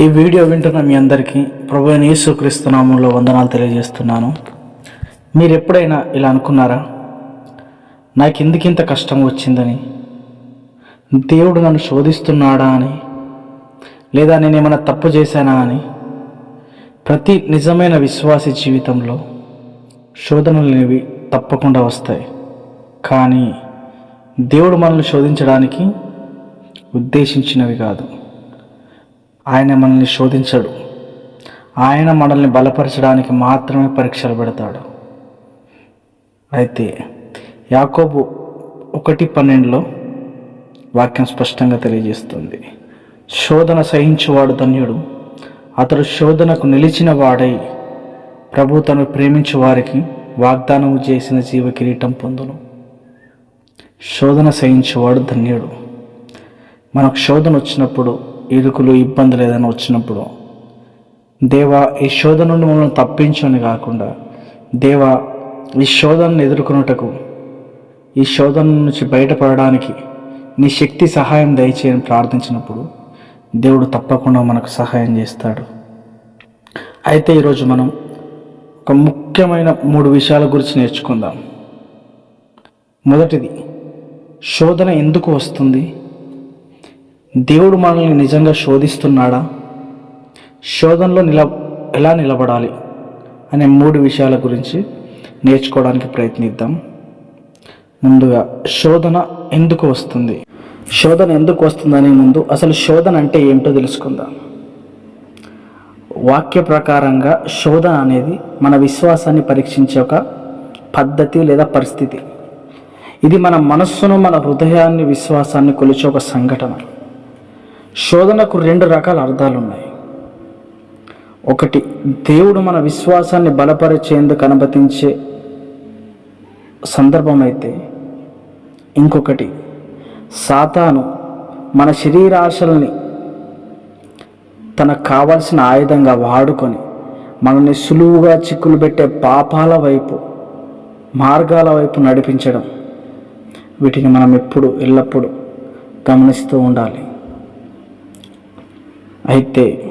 ఈ వీడియో వింటున్న మీ అందరికీ ప్రభు అయిన యేసుక్రీస్తు నామంలో వందనాలు తెలియజేస్తున్నాను. మీరు ఎప్పుడైనా ఇలా అనుకున్నారా? నాకు ఎందుకింత కష్టం వచ్చిందని? దేవుడు నన్ను శోధిస్తున్నాడా అని? లేదా నేను ఏమైనా తప్పు చేశానా అని? ప్రతి నిజమైన విశ్వాసి జీవితంలో శోధనలు అనేవి తప్పకుండా వస్తాయి. కానీ దేవుడు మనల్ని శోధించడానికి ఉద్దేశించినవి కాదు. ఆయన మనల్ని శోధించడు. ఆయన మనల్ని బలపరచడానికి మాత్రమే పరీక్షలు పెడతాడు. అయితే యాకోబు ఒకటి పన్నెండులో వాక్యం స్పష్టంగా తెలియజేస్తుంది. శోధన సహించువాడు ధన్యుడు. అతడు శోధనకు నిలిచిన వాడై ప్రభు తను ప్రేమించు వారికి వాగ్దానం చేసిన జీవ కిరీటం పొందును. శోధన సహించువాడు ధన్యుడు. మనకు శోధన వచ్చినప్పుడు ఇరుకులు ఇబ్బందులు ఏదైనా వచ్చినప్పుడు దేవా ఈ శోధన నుండి మమ్మల్ని తప్పించని కాకుండా దేవా ఈ శోధనను ఎదుర్కొనుటకు ఈ శోధన నుంచి బయటపడడానికి నీ శక్తి సహాయం దయచేయని ప్రార్థించినప్పుడు దేవుడు తప్పకుండా మనకు సహాయం చేస్తాడు. అయితే ఈరోజు మనం ఒక ముఖ్యమైన మూడు విషయాల గురించి నేర్చుకుందాం. మొదటిది శోధన ఎందుకు వస్తుంది? దేవుడు మనల్ని నిజంగా శోధిస్తున్నాడా? శోధనలో నిల ఎలా నిలబడాలి? అనే మూడు విషయాల గురించి నేర్చుకోవడానికి ప్రయత్నిద్దాం. ముందుగా శోధన ఎందుకు వస్తుంది? శోధన ఎందుకు వస్తుందనే ముందు అసలు శోధన అంటే ఏమిటో తెలుసుకుందాం. వాక్య ప్రకారంగా శోధన అనేది మన విశ్వాసాన్ని పరీక్షించే ఒక పద్ధతి లేదా పరిస్థితి. ఇది మన మనస్సును మన హృదయాన్ని విశ్వాసాన్ని కొలిచే ఒక సంఘటన. శోధనకు రెండు రకాల అర్థాలు ఉన్నాయి ఒకటి దేవుడు మన విశ్వాసాన్ని బలపరిచేందుకు అనుమతించే సందర్భం అయితే ఇంకొకటి సాతాను మన శరీరాశల్ని తనకు కావాల్సిన ఆయుధంగా వాడుకొని మనల్ని సులువుగా చిక్కులు పెట్టే పాపాల వైపు మార్గాల వైపు నడిపించడం. వీటిని మనం ఎప్పుడు ఎల్లప్పుడూ గమనిస్తూ ఉండాలి. అయితే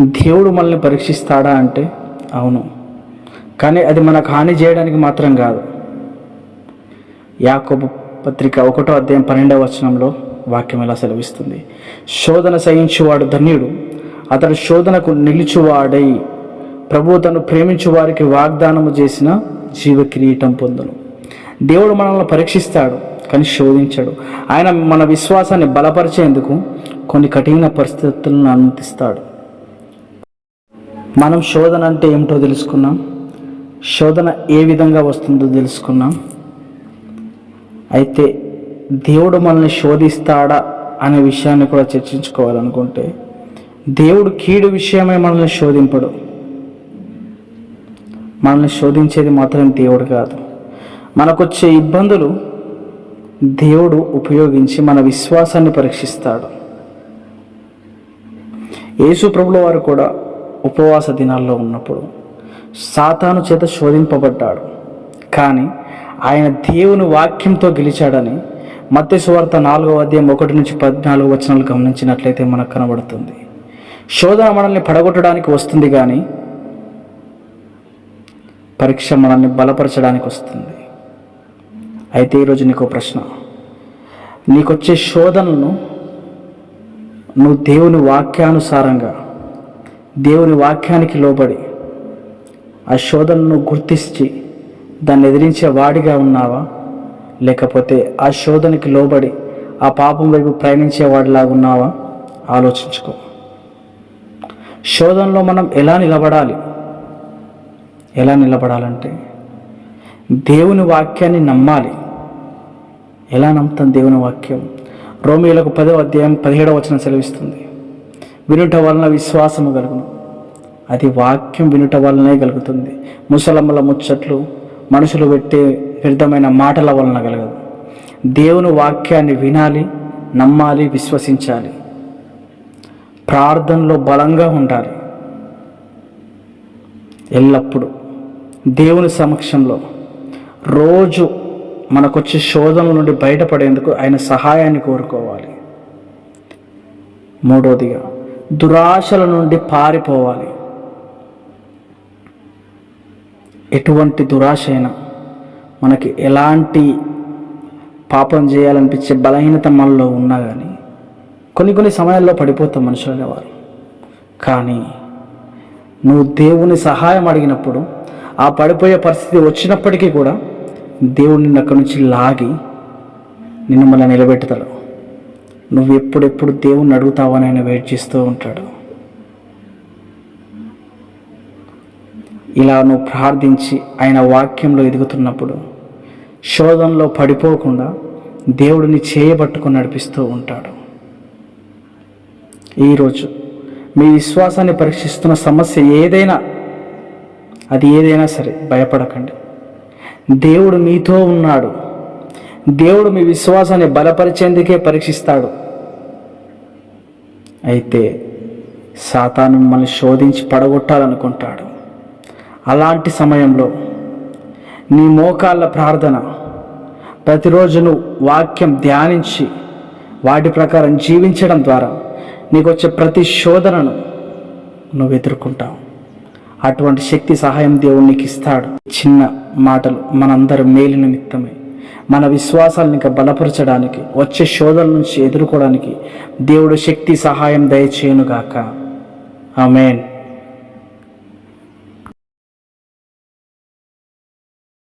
దేవుడు మనల్ని పరీక్షిస్తాడా అంటే అవును. కానీ అది మనకు హాని చేయడానికి మాత్రం కాదు. యాకోబు పత్రిక ఒకటో అధ్యాయం పన్నెండవ వచనంలో వాక్యం ఎలా సెలవిస్తుంది? శోధన సహించువాడు ధన్యుడు అతడు శోధనకు నిలిచువాడై ప్రభు తను ప్రేమించు వారికి వాగ్దానము చేసిన జీవ కిరీటం పొందును. దేవుడు మనల్ని పరీక్షిస్తాడు కానీ శోధించాడు. ఆయన మన విశ్వాసాన్ని బలపరిచేందుకు కొన్ని కఠిన పరిస్థితులను అనుమతిస్తాడు. మనం శోధన అంటే ఏమిటో తెలుసుకున్నాం. శోధన ఏ విధంగా వస్తుందో తెలుసుకున్నాం. అయితే దేవుడు మనల్ని శోధిస్తాడా అనే విషయాన్ని కూడా చర్చించుకోవాలనుకుంటే దేవుడు కీడు విషయమై మనల్ని శోధింపడు. మనల్ని శోధించేది మాత్రం దేవుడు కాదు. మనకొచ్చే ఇబ్బందులు దేవుడు ఉపయోగించి మన విశ్వాసాన్ని పరీక్షిస్తాడు. యేసు ప్రభుల వారు కూడా ఉపవాస దినాల్లో ఉన్నప్పుడు సాతాను చేత శోధింపబడ్డాడు. కానీ ఆయన దేవుని వాక్యంతో గెలిచాడని మత్స్యవార్త నాలుగవ అధ్యాయం ఒకటి నుంచి పద్నాలుగు వచనాలు గమనించినట్లయితే మనకు కనబడుతుంది. శోధన మనల్ని పడగొట్టడానికి వస్తుంది కానీ పరీక్ష మనల్ని బలపరచడానికి వస్తుంది. అయితే ఈరోజు నీకు ప్రశ్న. నీకొచ్చే శోధనలను నువ్వు దేవుని వాక్యానుసారంగా దేవుని వాక్యానికి లోబడి ఆ శోధనను గుర్తించి దాన్ని ఎదిరించే వాడిగా ఉన్నావా? లేకపోతే ఆ శోధనకి లోబడి ఆ పాపం వైపు ప్రయాణించేవాడిలాగా ఉన్నావా? ఆలోచించుకో. శోధనలో మనం ఎలా నిలబడాలి? ఎలా నిలబడాలంటే దేవుని వాక్యాన్ని నమ్మాలి. ఎలా నమ్ముతాం దేవుని వాక్యం? రోమిలకు పదో అధ్యాయం పదిహేడవ వచనం సెలవిస్తుంది. వినుట వలన విశ్వాసము కలుగును. అది వాక్యం వినుట వలనే కలుగుతుంది. ముసలమ్మల ముచ్చట్లు మనుషులు పెట్టే వ్యర్థమైన మాటల వలన కలగదు. దేవుని వాక్యాన్ని వినాలి నమ్మాలి విశ్వసించాలి. ప్రార్థనలో బలంగా ఉండాలి. ఎల్లప్పుడూ దేవుని సమక్షంలో రోజు మనకొచ్చే శోధనల నుండి బయటపడేందుకు ఆయన సహాయాన్ని కోరుకోవాలి. మూడోదిగా దురాశల నుండి పారిపోవాలి. ఎటువంటి దురాశ అయినా మనకి ఎలాంటి పాపం చేయాలనిపించే బలహీనత మనలో ఉన్నా కానీ కొన్ని కొన్ని సమయాల్లో పడిపోతాం మనుషులు అనేవారు కానీ నువ్వు దేవుని సహాయం అడిగినప్పుడు ఆ పడిపోయే పరిస్థితి వచ్చినప్పటికీ కూడా దేవుడు నిన్ను అక్కడి నుంచి లాగి నిన్ను మళ్ళీ నిలబెడతాడు నువ్వు ఎప్పుడెప్పుడు దేవుణ్ణి అడుగుతావని ఆయన వెయిట్ చేస్తూ ఉంటాడు. ఇలా నువ్వు ప్రార్థించి ఆయన వాక్యంలో ఎదుగుతున్నప్పుడు శోధనలో పడిపోకుండా దేవుడిని చేయబట్టుకుని నడిపిస్తూ ఉంటాడు. ఈరోజు మీ విశ్వాసాన్ని పరీక్షిస్తున్న సమస్య ఏదైనా అది ఏదైనా సరే భయపడకండి. దేవుడు మీతో ఉన్నాడు. దేవుడు మీ విశ్వాసాన్ని బలపరిచేందుకే పరీక్షిస్తాడు. అయితే సాతాను మిమ్మల్ని శోధించి పడగొట్టాలనుకుంటాడు. అలాంటి సమయంలో నీ మోకాళ్ళ ప్రార్థన ప్రతిరోజు నువ్వు వాక్యం ధ్యానించి వాటి ప్రకారం జీవించడం ద్వారా నీకు వచ్చే ప్రతి శోధనను నువ్వు ఎదుర్కొంటావు. అటువంటి శక్తి సహాయం దేవుడు నీకు ఇస్తాడు. చిన్న మాటలు మనందరి మేలు నిమిత్తమే. మన విశ్వాసాలను ఇంకా బలపరచడానికి వచ్చే శోధల నుంచి ఎదుర్కోవడానికి దేవుడు శక్తి సహాయం దయచేయనుగాక. ఆమెన్.